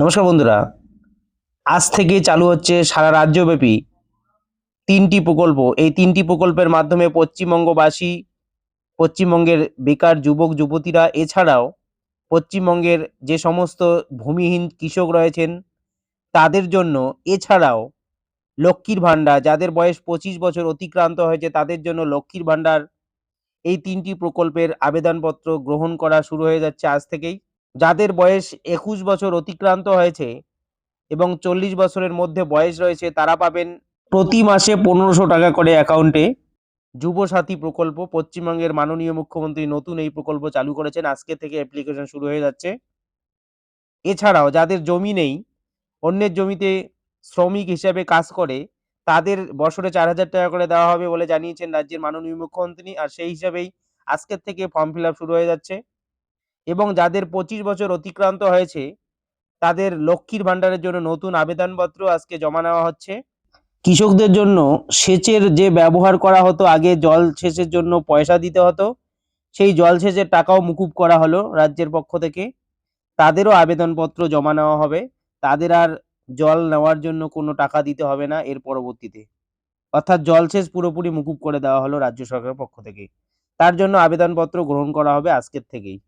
নমস্কার বন্ধুরা। আজ থেকে চালু হচ্ছে সারা রাজ্যব্যাপী তিনটি প্রকল্প। এই তিনটি প্রকল্পের মাধ্যমে পশ্চিমবঙ্গবাসী, পশ্চিমবঙ্গের বেকার যুবক, যুবতীরা, এছাড়াও পশ্চিমবঙ্গের যে সমস্ত ভূমিহীন কৃষক রয়েছেন, তাদের জন্য এছাড়াও লক্ষ্মীর ভাণ্ডার, যাদের বয়স পঁচিশ বছর অতিক্রান্ত হয়েছে, তাদের জন্য লক্ষ্মীর ভাণ্ডার এই তিনটি প্রকল্পের আবেদনপত্র গ্রহণ করা শুরু হয়ে যাচ্ছে আজ থেকেই। যাদের বয়স একুশ বছর অতিক্রান্ত হয়েছে এবং চল্লিশ বছরের মধ্যে বয়স রয়েছে, তারা পাবেন প্রতি মাসে পনেরোশো টাকা করে অ্যাকাউন্টে। যুবসাথী প্রকল্প, পশ্চিমবঙ্গের মাননীয় মুখ্যমন্ত্রী নতুন এই প্রকল্প চালু করেছেন। আজকে থেকে অ্যাপ্লিকেশন শুরু হয়ে যাচ্ছে। এছাড়াও যাদের জমি নেই, অন্যের জমিতে শ্রমিক হিসেবে কাজ করে, তাদের বছরে চার হাজার টাকা করে দেওয়া হবে বলে জানিয়েছেন রাজ্যের মাননীয় মুখ্যমন্ত্রী। আর সেই হিসাবেই আজকের থেকে ফর্ম ফিল শুরু হয়ে যাচ্ছে। এবং যাদের পঁচিশ বছর অতিক্রান্ত হয়েছে, তাদের লক্ষ্মীর ভাণ্ডারের জন্য নতুন আবেদনপত্র আজকে জমা নেওয়া হচ্ছে। কৃষকদের জন্য সেচের যে ব্যবহার করা হতো, আগে জল সেচের জন্য পয়সা দিতে হতো, সেই জল সেচের টাকাও মুকুব করা হলো রাজ্যের পক্ষ থেকে। তাদেরও আবেদনপত্র জমা নেওয়া হবে। তাদের আর জল নেওয়ার জন্য কোনো টাকা দিতে হবে না এর পরবর্তীতে। অর্থাৎ জলসেচ পুরোপুরি মুকুব করে দেওয়া হলো রাজ্য সরকারের পক্ষ থেকে। তার জন্য আবেদনপত্র গ্রহণ করা হবে আজকের থেকেই।